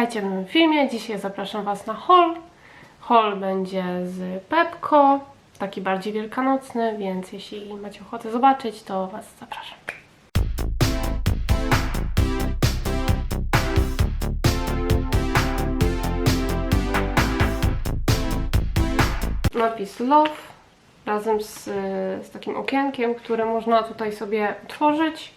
Witajcie w filmie. Dzisiaj zapraszam Was na haul. Haul będzie z Pepko, taki bardziej wielkanocny, więc jeśli macie ochotę zobaczyć, to Was zapraszam. Napis Love razem z, z takim okienkiem, które można tutaj sobie otworzyć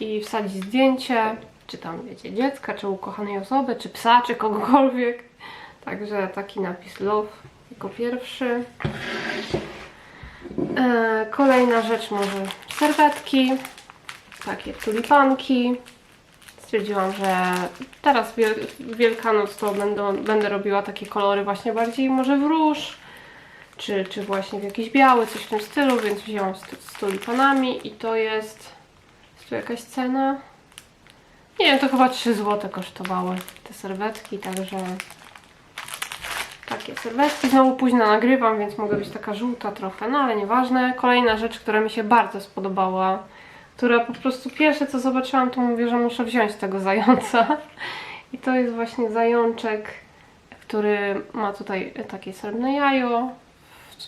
i wsadzić zdjęcie, czy tam wiecie, dziecka, czy ukochanej osoby, czy psa, czy kogokolwiek. Także taki napis love jako pierwszy. E, kolejna rzecz może serwetki, takie tulipanki. Stwierdziłam, że teraz wiel Wielkanoc to będą, będę robiła takie kolory właśnie bardziej może w róż, czy, czy właśnie w jakiś biały, coś w tym stylu, więc wzięłam z, z tulipanami i to jest, jest tu jakaś cena? Nie wiem, to chyba 3 zł kosztowały te serwetki, także takie serwetki. Znowu późno nagrywam, więc mogę być taka żółta trochę, no ale nieważne. Kolejna rzecz, która mi się bardzo spodobała, która po prostu pierwsze co zobaczyłam, to mówię, że muszę wziąć tego zająca. I to jest właśnie zajączek, który ma tutaj takie srebrne jajo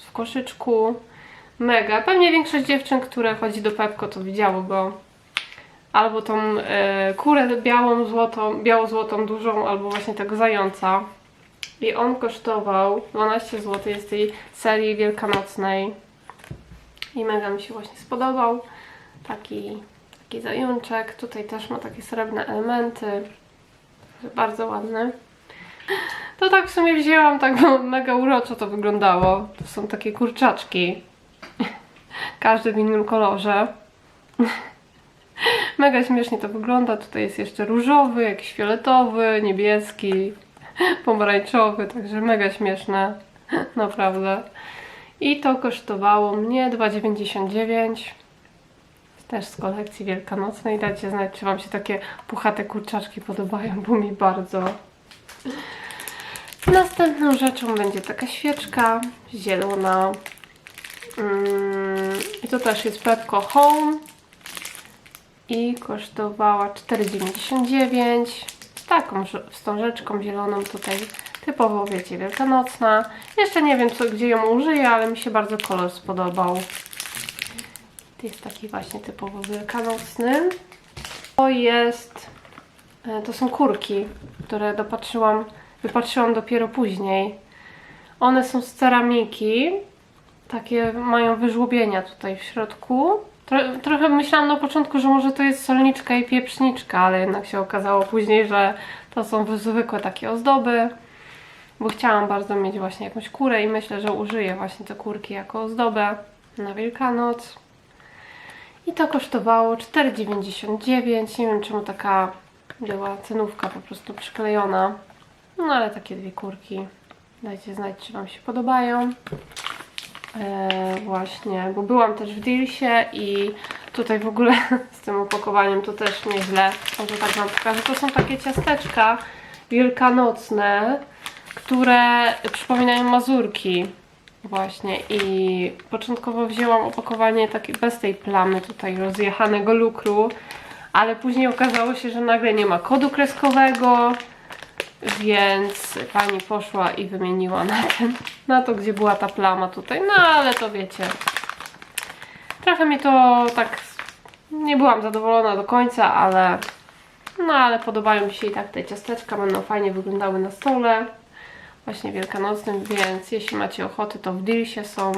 w, koszyczku. Mega. Pewnie większość dziewczyn, które chodzi do Pepko, to widziało go albo tą e, kurę białą, złotą, biało-złotą dużą, albo właśnie tego zająca. I on kosztował 12 zł, jest tej serii wielkanocnej. I mega mi się właśnie spodobał. Taki, taki zajączek. Tutaj też ma takie srebrne elementy. Bardzo ładny. To tak w sumie wzięłam, tak bo mega uroczo to wyglądało. To są takie kurczaczki. Każdy w innym kolorze. Mega śmiesznie to wygląda. Tutaj jest jeszcze różowy, jakiś fioletowy, niebieski, pomarańczowy, także mega śmieszne. Naprawdę. I to kosztowało mnie 2,99. Też z kolekcji wielkanocnej. Dajcie znać, czy Wam się takie puchate kurczaczki podobają, bo mi bardzo. Następną rzeczą będzie taka świeczka zielona. Mm, I to też jest Pepco Home i kosztowała 4,99 z taką wstążeczką zieloną tutaj typowo wiecie wielkanocna. Jeszcze nie wiem co, gdzie ją użyję ale mi się bardzo kolor spodobał. To jest taki właśnie typowo wielkanocny. To jest e, to są kurki które dopatrzyłam wypatrzyłam dopiero później. One są z ceramiki. Takie mają wyżłobienia tutaj w środku. Tro, trochę myślałam na początku, że może to jest solniczka i pieprzniczka, ale jednak się okazało później, że to są zwykłe takie ozdoby. Bo chciałam bardzo mieć właśnie jakąś kurę i myślę, że użyję właśnie te kurki jako ozdobę na Wielkanoc. I to kosztowało 4,99. Nie wiem czemu taka była cenówka po prostu przyklejona. No ale takie dwie kurki. Dajcie znać, czy Wam się podobają. E, właśnie, bo byłam też w Dealsie i tutaj w ogóle z tym opakowaniem to też nieźle. Może tak Wam pokażę. To są takie ciasteczka wielkanocne, które przypominają mazurki. Właśnie i początkowo wzięłam opakowanie takie bez tej plamy tutaj rozjechanego lukru, ale później okazało się, że nagle nie ma kodu kreskowego, więc pani poszła i wymieniła na ten, na to, gdzie była ta plama tutaj. No ale to wiecie. Trochę mi to tak. Nie byłam zadowolona do końca, ale. No ale podobają mi się i tak te ciasteczka, będą fajnie wyglądały na stole. Właśnie wielkanocnym, więc jeśli macie ochotę, to w Dealsie są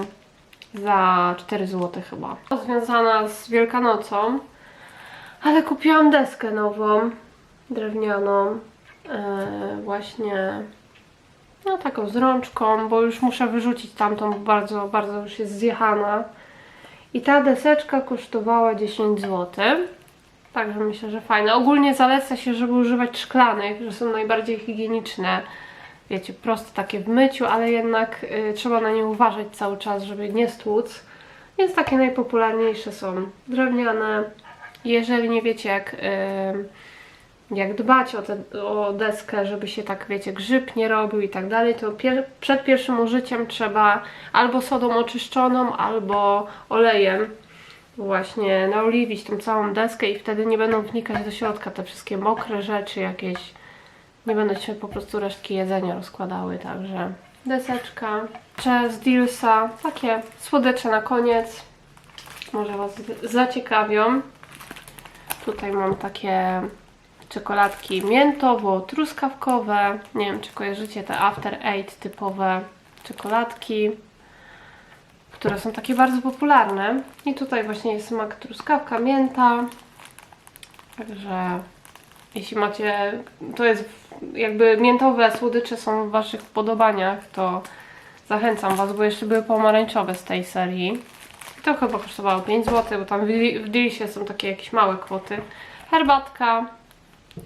za 4 zł chyba. Związana z Wielkanocą, ale kupiłam deskę nową, drewnianą. E, właśnie no taką z rączką, bo już muszę wyrzucić tamtą, bo bardzo, bardzo już jest zjechana. I ta deseczka kosztowała 10 zł. Także myślę, że fajne. Ogólnie zaleca się, żeby używać szklanych, że są najbardziej higieniczne. Wiecie, proste takie w myciu, ale jednak y, trzeba na nie uważać cały czas, żeby nie stłuc. Więc takie najpopularniejsze są drewniane. Jeżeli nie wiecie jak... Y, jak dbać o, te, o deskę, żeby się tak, wiecie, grzyb nie robił i tak dalej, to pier przed pierwszym użyciem trzeba albo sodą oczyszczoną, albo olejem właśnie naoliwić tą całą deskę i wtedy nie będą wnikać do środka te wszystkie mokre rzeczy, jakieś nie będą się po prostu resztki jedzenia rozkładały, także deseczka. Z Dealsa, takie słodycze na koniec, może Was zaciekawią. Tutaj mam takie czekoladki miętowo-truskawkowe. Nie wiem, czy kojarzycie te After Eight typowe czekoladki, które są takie bardzo popularne. I tutaj właśnie jest smak truskawka, mięta. Także jeśli macie, to jest jakby miętowe słodycze są w Waszych wpodobaniach, to zachęcam Was, bo jeszcze były pomarańczowe z tej serii. I to chyba kosztowało 5 zł, bo tam w w Dealsie są takie jakieś małe kwoty. Herbatka,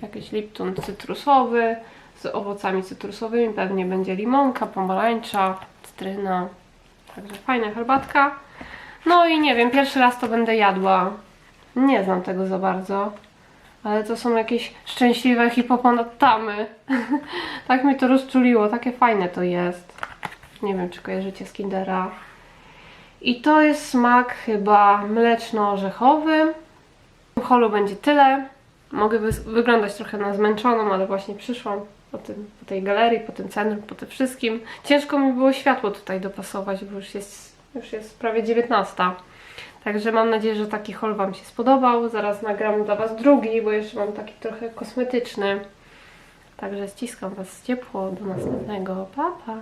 jakiś Lipton cytrusowy z owocami cytrusowymi, pewnie będzie limonka, pomarańcza, cytryna. Także fajna herbatka. No i nie wiem, pierwszy raz to będę jadła. Nie znam tego za bardzo. Ale to są jakieś szczęśliwe hipoponatamy. tak mi to rozczuliło, takie fajne to jest. Nie wiem, czy kojarzycie z Kindera. I to jest smak chyba mleczno-orzechowy. W holu będzie tyle. Mogę wyglądać trochę na zmęczoną, ale właśnie przyszłam po, tym, po tej galerii, po tym centrum, po tym wszystkim. Ciężko mi było światło tutaj dopasować, bo już jest, już jest prawie 19. Także mam nadzieję, że taki haul Wam się spodobał. Zaraz nagram dla Was drugi, bo jeszcze mam taki trochę kosmetyczny. Także ściskam Was ciepło. Do następnego. Pa, pa!